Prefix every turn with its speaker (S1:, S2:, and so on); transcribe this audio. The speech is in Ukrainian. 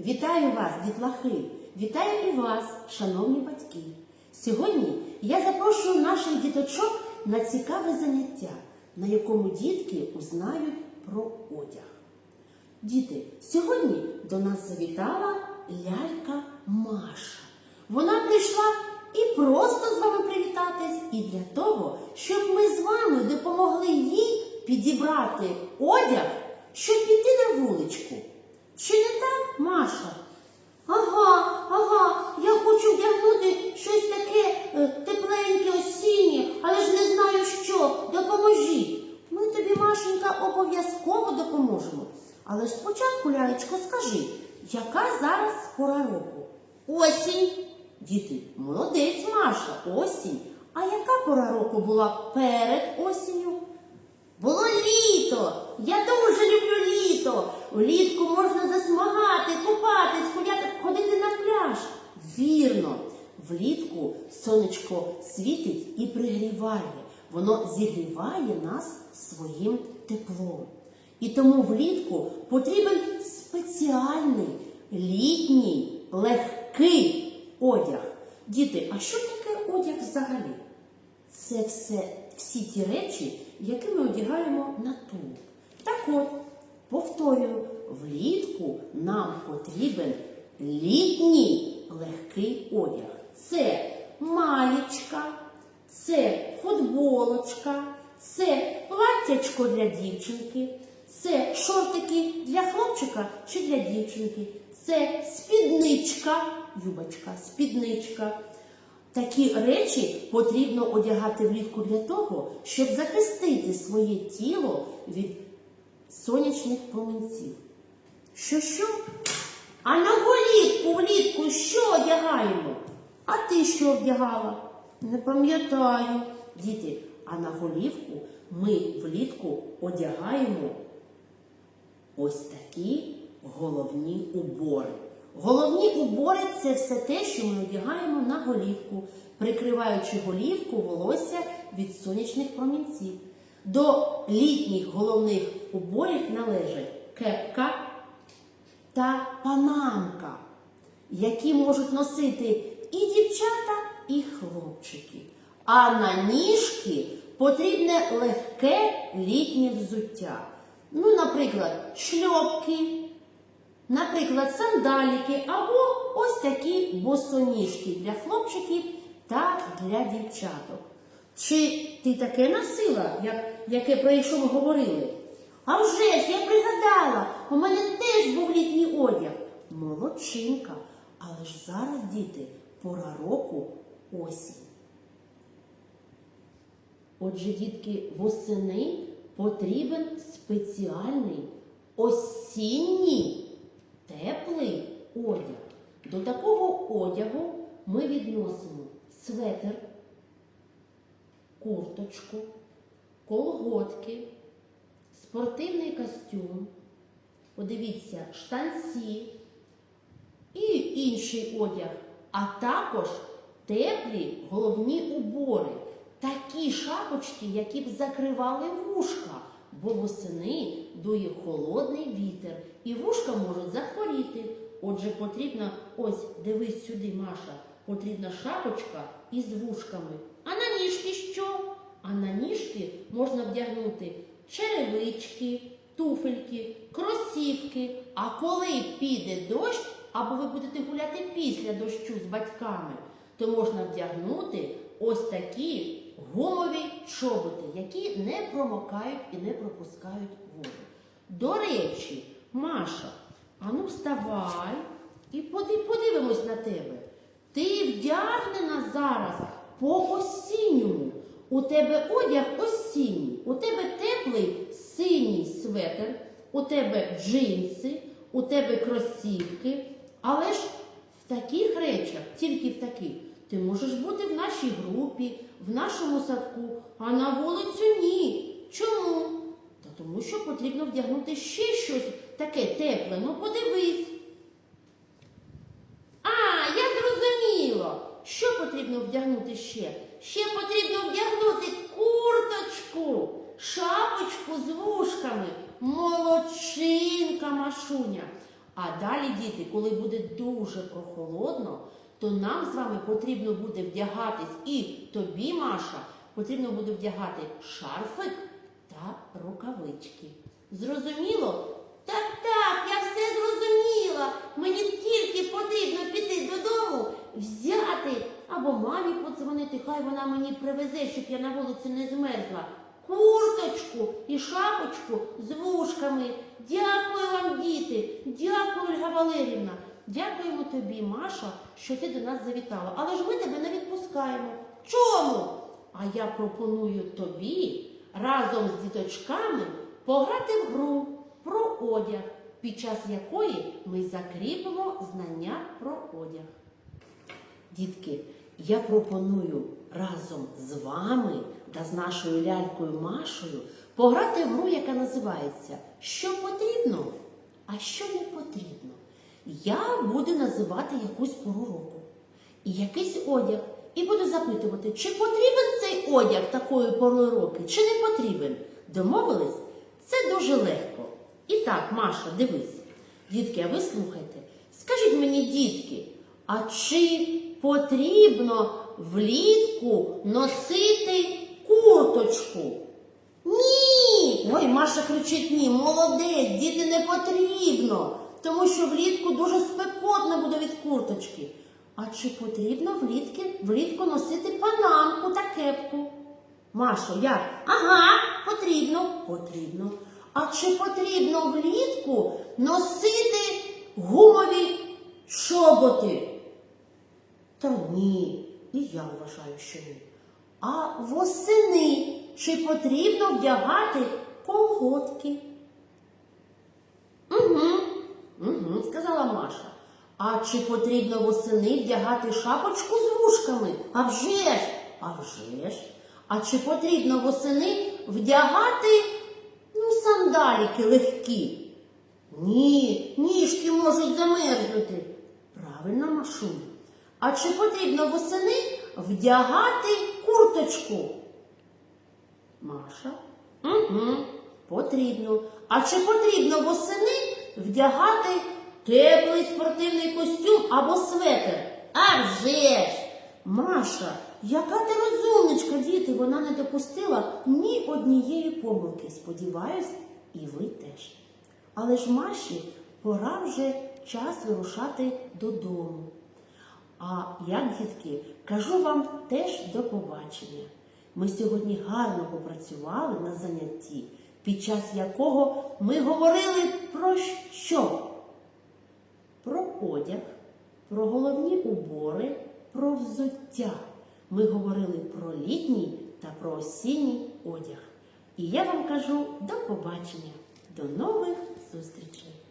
S1: Вітаю вас, дітлахи! Вітаю і вас, шановні батьки! Сьогодні я запрошую наших діточок на цікаве заняття, на якому дітки узнають про одяг. Діти, сьогодні до нас завітала лялька Маша. Вона прийшла і просто з вами привітатись, і для того, щоб ми з вами допомогли їй підібрати одяг, щоб піти на вуличку. Чи не так, Маша? Ага, ага, я хочу вдягнути щось таке е, тепленьке, осіннє, але ж не знаю що. Допоможіть. Ми тобі, Машенька, обов'язково допоможемо. Але спочатку, лялечко, скажи, яка зараз пора року? Осінь. Діти, молодець, Маша, осінь. А яка пора року була перед осінню? Було літо. Я дуже люблю літо. Влітку можна засмагати, купатись, ходяти, ходити на пляж. Вірно, влітку сонечко світить і пригріває. Воно зігріває нас своїм теплом. І тому влітку потрібен спеціальний літній легкий одяг. Діти, а що таке одяг взагалі? Це все, всі ті речі, які ми одягаємо на тулуб. Так от, повторюю, влітку нам потрібен літній легкий одяг. Це маєчка, це футболочка, це платтячко для дівчинки, це шортики для хлопчика чи для дівчинки, це спідничка, юбочка, спідничка. Такі речі потрібно одягати влітку для того, щоб захистити своє тіло від сонячних промінців. Що що? А на голівку влітку що одягаємо? А ти що вдягала? Не пам'ятаю. Діти, а на голівку ми влітку одягаємо ось такі головні убори. Головні убори це все те, що ми одягаємо на голівку, прикриваючи голівку волосся від сонячних промінців. До літніх головних уборів належать кепка та панамка, які можуть носити і дівчата, і хлопчики. А на ніжки потрібне легке літнє взуття. Ну, наприклад, шльопки, наприклад, сандаліки або ось такі босоніжки для хлопчиків та для дівчаток. Чи ти таке носила, як, яке про що ми говорили? А вже ж я пригадала, у мене теж був літній одяг. Молодчинка, але ж зараз, діти, пора року осінь. Отже, дітки, восени потрібен спеціальний осінній теплий одяг. До такого одягу ми відносимо светр, курточку, колготки, спортивний костюм, подивіться, штанці і інший одяг, а також теплі головні убори, такі шапочки, які б закривали вушка, бо восени дує холодний вітер, і вушка можуть захворіти. Отже, потрібна, ось дивись сюди, Маша, потрібна шапочка із вушками. А на що? А на ніжки можна вдягнути черевички, туфельки, кросівки. А коли піде дощ, або ви будете гуляти після дощу з батьками, то можна вдягнути ось такі гумові чоботи, які не промокають і не пропускають воду. До речі, Маша, ану вставай і подивимось на тебе. Ти вдягнена зараз по осінньому. У тебе одяг осінній, у тебе теплий синій светр, у тебе джинси, у тебе кросівки. Але ж в таких речах, тільки в таких, ти можеш бути в нашій групі, в нашому садку, а на вулицю ні. Чому? Та тому що потрібно вдягнути ще щось таке тепле. Ну подивись. А, я зрозуміла. Що потрібно вдягнути ще? Ще потрібно вдягнути курточку, шапочку з вушками. Молодчинка, Машуня. А далі, діти, коли буде дуже прохолодно, то нам з вами потрібно буде вдягатись і тобі, Маша, потрібно буде вдягати шарфик та рукавички. Зрозуміло? Так, так, я все зрозуміла. Мені тільки потрібно піти додому, взяти або мамі подзвонити, хай вона мені привезе, щоб я на вулиці не змерзла. Курточку і шапочку з вушками. Дякую вам, діти. Дякую, Ольга Валерівна. Дякуємо тобі, Маша, що ти до нас завітала. Але ж ми тебе не відпускаємо. Чому? А я пропоную тобі разом з діточками пограти в гру про одяг, під час якої ми закріпимо знання про одяг. Дітки, я пропоную разом з вами та з нашою лялькою Машою пограти в гру, яка називається Що потрібно, а що не потрібно. Я буду називати якусь пору року і якийсь одяг, і буду запитувати, чи потрібен цей одяг такої пори року, чи не потрібен. Домовились? Це дуже легко. І так, Маша, дивись. Дітки, а ви слухайте. Скажіть мені, дітки, а чи потрібно влітку носити курточку? Ні! Ой, Маша кричить ні, молодець, діти не потрібно, тому що влітку дуже спекотно буде від курточки. А чи потрібно влітки, влітку носити панамку та кепку? Машо, як? Ага, потрібно, потрібно. А чи потрібно влітку носити гумові чоботи? Та ні, і я вважаю, що ні. А восени чи потрібно вдягати колготки? Угу, угу, сказала Маша. А чи потрібно восени вдягати шапочку з вушками? А вже ж, а вже ж. А чи потрібно восени вдягати ну, сандаліки легкі? Ні, ніжки можуть замерзнути. Правильно, Машуня. А чи потрібно восени вдягати курточку? Маша? Угу, потрібно. А чи потрібно восени вдягати теплий спортивний костюм або светр? А вже ж! Маша, яка ти розумничка, діти, вона не допустила ні однієї помилки. Сподіваюсь, і ви теж. Але ж Маші пора вже час вирушати додому. А я, дітки, кажу вам теж до побачення. Ми сьогодні гарно попрацювали на занятті, під час якого ми говорили про що? Про одяг, про головні убори, про взуття. Ми говорили про літній та про осінній одяг. І я вам кажу до побачення, до нових зустрічей!